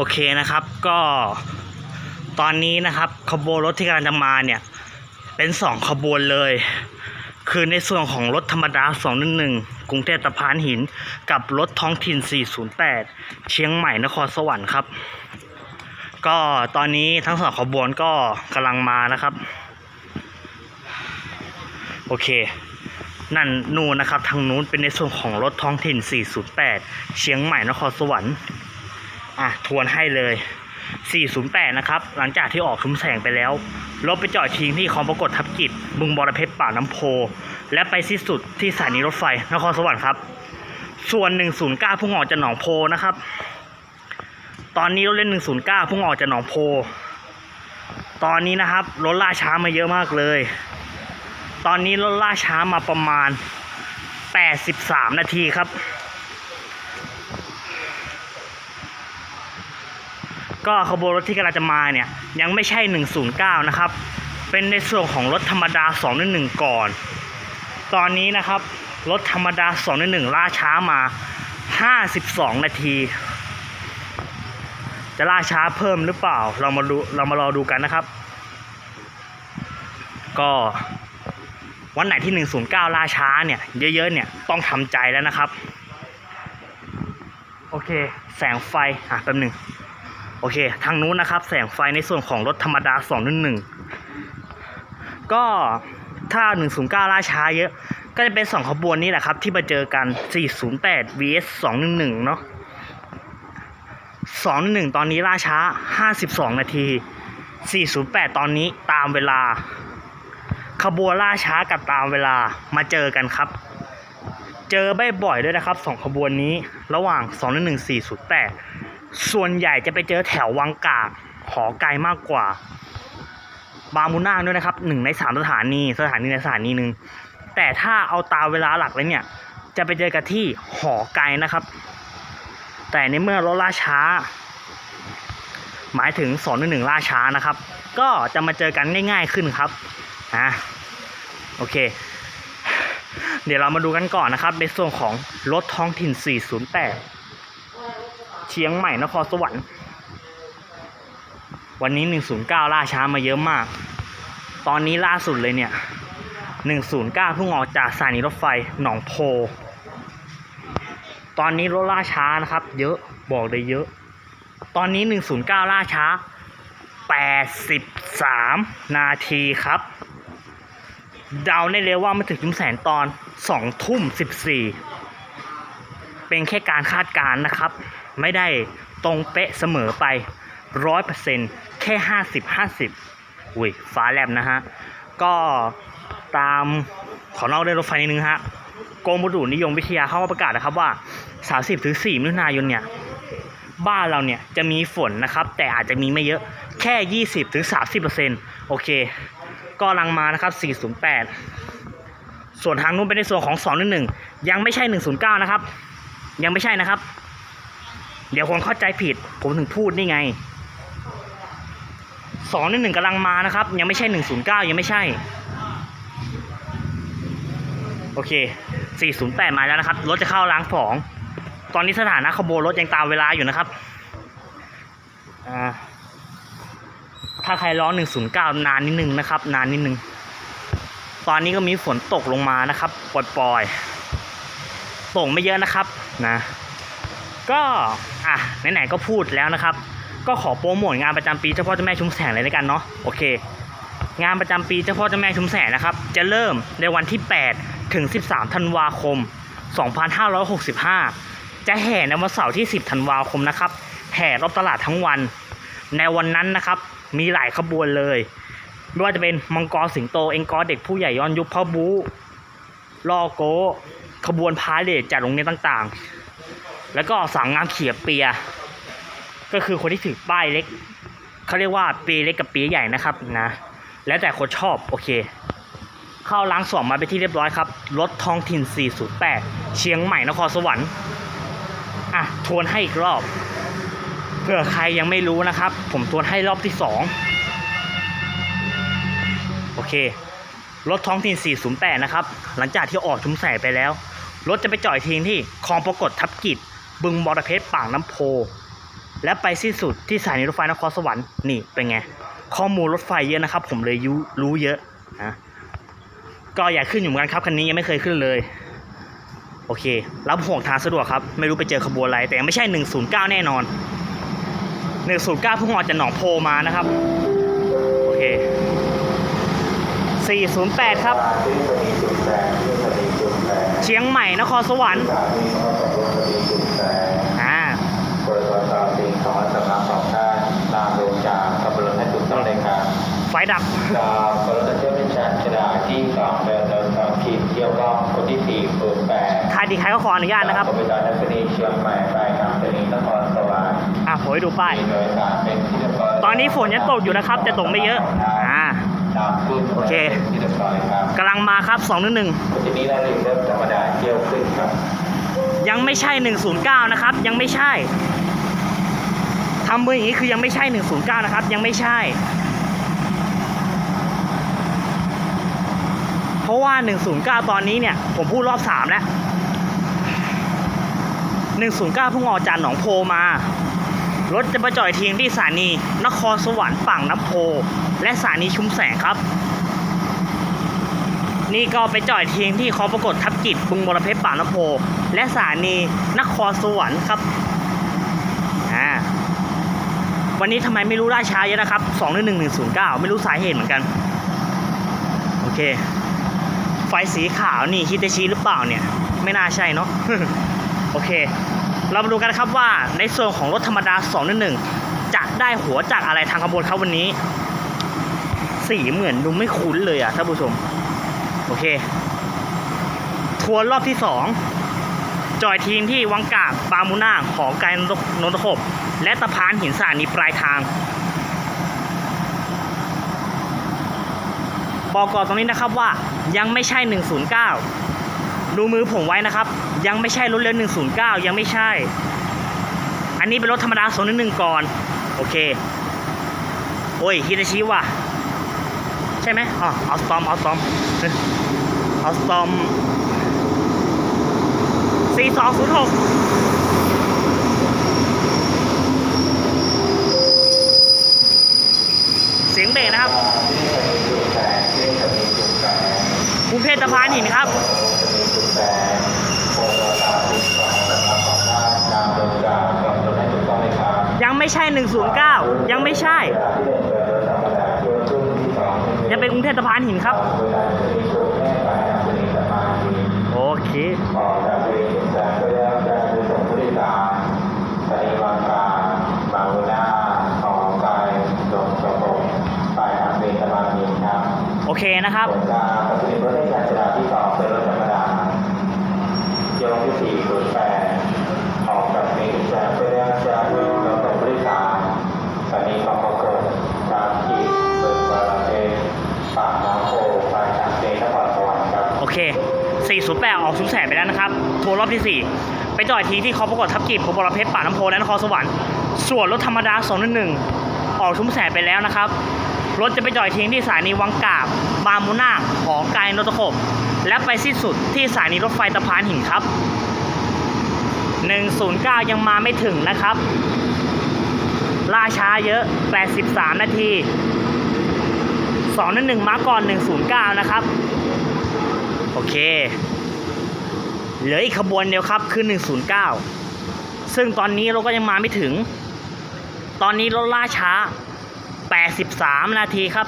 โอเคนะครับก็ตอนนี้นะครับขบวนรถที่กำลังจะมาเนี่ยเป็นสองขบวนเลย คือในส่วนของรถธรรมดา 211 กรุงเทพตะพานหิน กับรถท้องถิ่น 408 เชียงใหม่นครสวรรค์ครับ ก็ตอนนี้ทั้งสองขบวนก็กำลังมานะครับ โอเค นั่นนู่นนะครับ ทางนู้นเป็นในส่วนของรถท้องถิ่น 408 เชียงใหม่นครสวรรค์ อะทวนให้เลย 408 นะครับ หลังจากที่ออกชุมแสงไปแล้วรถไปจอดทิ้งที่คลองปรากฏทับกิจบึงบรเพชรป่าน้ำโพ และไปสิ้นสุดที่สถานีรถไฟนครสวรรค์ครับ ส่วน 109 พุ่งออกจากหนองโพนะครับ ตอนนี้รถเล่น 109 พุ่งออกจากหนองโพ ตอนนี้นะครับรถล่าช้ามาเยอะมากเลย ตอนนี้รถล่าช้ามาประมาณ 83 นาทีครับ ก็ขบวนรถที่กำลังจะมาเนี่ยยังไม่ใช่ 109 นะครับ เป็นในส่วนของรถธรรมดา211ก่อน ตอนนี้นะครับรถธรรมดา211ล่าช้ามา 52 นาที จะล่าช้าเพิ่มหรือเปล่า เรามาดูเรามารอดูกันนะครับ ก็วันไหนที่ 109 ล่าช้าเนี่ยเยอะๆเนี่ยต้องทำใจแล้วนะครับ โอเค แสงไฟ อะแป๊บหนึ่ง โอเค ทางนู้นนะครับ แสงไฟในส่วนของรถธรรมดา211ก็ถ้า 109 ล่าช้าเยอะ ก็จะเป็น 2 ขบวนนี้แหละครับ ที่มาเจอกัน 408 vs 211 เนาะ211 ตอนนี้ล่าช้า 52 นาที 408 ตอนนี้ตามเวลา ขบวนล่าช้ากับตามเวลามาเจอกันครับ เจอบ่อยๆด้วยนะครับ2ขบวนนี้ระหว่าง211 408 ส่วนใหญ่จะไปเจอแถววังกากหอไกลมากกว่า บางมุนาด้วยนะครับหนึ่งในสามสถานีสถานีในสถานีหนึ่งแต่ถ้าเอาตามเวลาหลักเลยเนี่ย จะไปเจอกันที่หอไกลนะครับ แต่ในเมื่อรถล่าช้า หมายถึงสอนหนึ่งล่าช้านะครับ ก็จะมาเจอกันง่าย ๆขึ้นครับอะโอเค เดี๋ยวเรามาดูกันก่อนนะครับ ในส่วนของรถท้องถิ่น 408 เชียงใหม่นครสวรรค์ วันนี้ 109 ล่าช้ามาเยอะมาก ตอนนี้ล่าสุดเลยเนี่ย 109เพิ่งออกจากสถานีรถไฟหนองโพ ตอนนี้รถล่าช้านะครับ เยอะบอกเลยเยอะ ตอนนี้ 109 ล่าช้า 83 นาทีครับ เดาได้เลยว่ามาถึงจุมแสนตอน2ทุ่ม14เป็นแค่การคาดการณ์นะครับ ไม่ได้ตรงเป๊ะเสมอไปร้อยเปอร์เซ็นแค่ห้าสิบห้าสิบอุ้ยฟ้าแลบนะฮะ ก็ตามขอนอกเรื่องรถไฟนิดนึงฮะกรมอุตุนิยมวิทยาเขาประกาศนะครับว่า 30ถึง4มิถุนายนเนี่ย บ้านเราเนี่ยจะมีฝนนะครับ แต่อาจจะมีไม่เยอะแค่ 20ถึง30เปอร์เซ็นโอเค ก็ลังมานะครับ 408 ส่วนทางนู้นเป็นในส่วนของ 211 ยังไม่ใช่ 109 นะครับ ยังไม่ใช่นะครับ เดี๋ยวคนเข้าใจผิด ผมถึงพูดนี่ไงสองหนึ่งหนึ่งกำลังมานะครับ ยังไม่ใช่หนึ่งศูนย์เก้ายังไม่ใช่ โอเคสี่ศูนย์แปดมาแล้วนะครับ รถจะเข้าล้างสองตอนนี้สถานะขบวนรถยังตามเวลาอยู่นะครับ อ่า ถ้าใครร้องหนึ่งศูนย์เก้านานนิดนึงนะครับ นานนิดนึง ตอนนี้ก็มีฝนตกลงมานะครับปล่อยๆตกไม่เยอะนะครับนะ ก็อะไหนๆก็พูดแล้วนะครับ ก็ขอโปรโมทงานประจำปีเจ้าพ่อเจ้าแม่ชุมแสงเลยแล้วกันเนาะโอเค งานประจำปีเจ้าพ่อเจ้าแม่ชุมแสงนะครับ จะเริ่มในวันที่ 8 ถึง 13 ธันวาคม 2565 จะแห่ในวันเสาร์ที่ 10 ธันวาคมนะครับแห่รอบตลาดทั้งวันในวันนั้นนะครับ มีหลายขบวนเลย ไม่ว่าจะเป็นมังกรสิงโตเองกอเด็กผู้ใหญ่ย้อนยุคพ่อบูล่อโกขบวนพาเลทจากโรงเรียนต่างๆ แล้วก็สางงามเขียบเปีย ก็คือคนที่ถือป้ายเล็กเขาเรียกว่าปีเล็กกับปีใหญ่นะครับนะ แล้วแต่คนชอบโอเคเข้าล้างสองมาไปที่เรียบร้อยครับ รถท้องถิ่น 408 เชียงใหม่นครสวรรค์ อะ ทวนให้อีกรอบ ผื่อใครยังไม่รู้นะครับ ผมทวนให้รอบที่สองโอเค รถท้องถิ่น 408 นะครับ หลังจากที่ออกชุมแสไปแล้ว รถจะไปจอดทิ้งที่คลองปรากฏทับกิจ บึงบอระเพชรปากน้ำโพ และไปสิ้นสุดที่สถานีรถไฟนครสวรรค์นี่เป็นไง ข้อมูลรถไฟเยอะนะครับ ผมเลยยุรู้เยอะนะก็อยากขึ้นอยู่เหมือนกันครับคันนี้ยังไม่เคยขึ้นเลย โอเค รับห่วงทางสะดวกครับ ไม่รู้ไปเจอขบวนอะไรแต่ยังไม่ใช่ 109 แน่นอน 109เพิ่งออกจากหนองโพมานะครับ โอเค408ครับ เชียงใหม่นครสวรรค์อ่าบริษัทสาวสิ่งของสำนักของท่านตามโรงจากขับรถให้ถูกต้องเลยครับไฟดับจากบริษัทเชื่อมเป็นชานชดาที่สองเดินเดินสองขีดเที่ยวกล้องคนที่สี่ศูนย์แปดใคร ดีใครก็ขออนุญาตนะครับบริษัทนักสนีเชียงใหม่ไปทางสนีนครสวรรค์อะผมให้ดูป้ายมีโดยสารเป็นที่เรียบร้อยตอนนี้ฝนยังตกอยู่นะครับแต่ตกไม่เยอะ อ่าตามขึ้นโอเคที่เรียบร้อยครับกำลังมาครับ2 1ทีนี้เราเริ่มเริ่มธรรมดาเที่ยวขึ้นครับ1ยังไม่ใช่ 109 นะครับ ยังไม่ใช่ทำมืออย่างนี้คือยังไม่ใช่ 109 นะครับ ยังไม่ใช่ เพราะว่า 109 ตอนนี้เนี่ย ผมพูดรอบ 3 แล้ว 109พิ่งออกจากหนองโพมา รถจะมาจอดทิ้งที่สถานีนครสวรรค์ฝั่งน้ำโพ และสถานีชุมแสงครับ นี่ก็ไปจอดทิ้งที่คอปรากฏทับกิจกรุงบรเพชรป่าน้ำโพ และสถานีนครสวรรค์ครับอ่าวันนี้ทำไมไม่รู้ล่าช้าเยอะนะครับ2 1 1 1 0 9 ไม่รู้สาเหตุเหมือนกัน โอเค ไฟสีขาวนี่ฮิตาชิหรือเปล่าเนี่ย ไม่น่าใช่เนาะ อเค เรามาดูกันนะครับว่าในส่วนของรถธรรมดา2 1 1จะได้หัวจากอะไรทางขบวนครับวันนี้ สีเหมือนดูไม่คุ้นเลยอะท่านผู้ชม โอเคทัวร์รอบที่สองจอยทีมที่วังกาบปามูนาหอไกลนนทขบและตะพานหินสานีปลายทางบอกก่อนตรงนี้นะครับว่ายังไม่ใช่ 109 ดูมือผมไว้นะครับ ยังไม่ใช่รถเร็ว109 ยังไม่ใช่ อันนี้เป็นรถธรรมดา211ก่อน โอเค โอ้ยฮิตาชิว่ะ ใช่ไหมอ๋อเอาสตอมเอาสตอมเอาสตอมสี่สองศูนย์หกเสียงเบรกนะครับกรุงเทพสะพานหินครับ ใช่ 109 ยังไม่ใช่ยังเป็นกรุงเทพสะพานหินครับ โอเคโอเคนะครับ 08 ออกชุมแสงไปแล้วนะครับทัวร์รอบที่ 4 ไปจอดทีที่เขาประกวดทับกีบพบรเพชรป่าน้ำโพและนครสวรรค์ส่วนรถธรรมดา211ออกชุมแสงไปแล้วนะครับ รถจะไปจอดทิ้งที่สถานีวังกาบบางมุนาคหอไกลนนทขบและไปสิ้นสุดที่สถานีรถไฟตะพานหินครับ 109 ยังมาไม่ถึงนะครับ ล่าช้าเยอะ 83 นาที211มาก่อน 109 นะครับ โอเค เหลืออีกขบวนเดียวครับคือ 109 ซึ่งตอนนี้เราก็ยังมาไม่ถึง ตอนนี้รถล่าช้า 83 นาทีครับ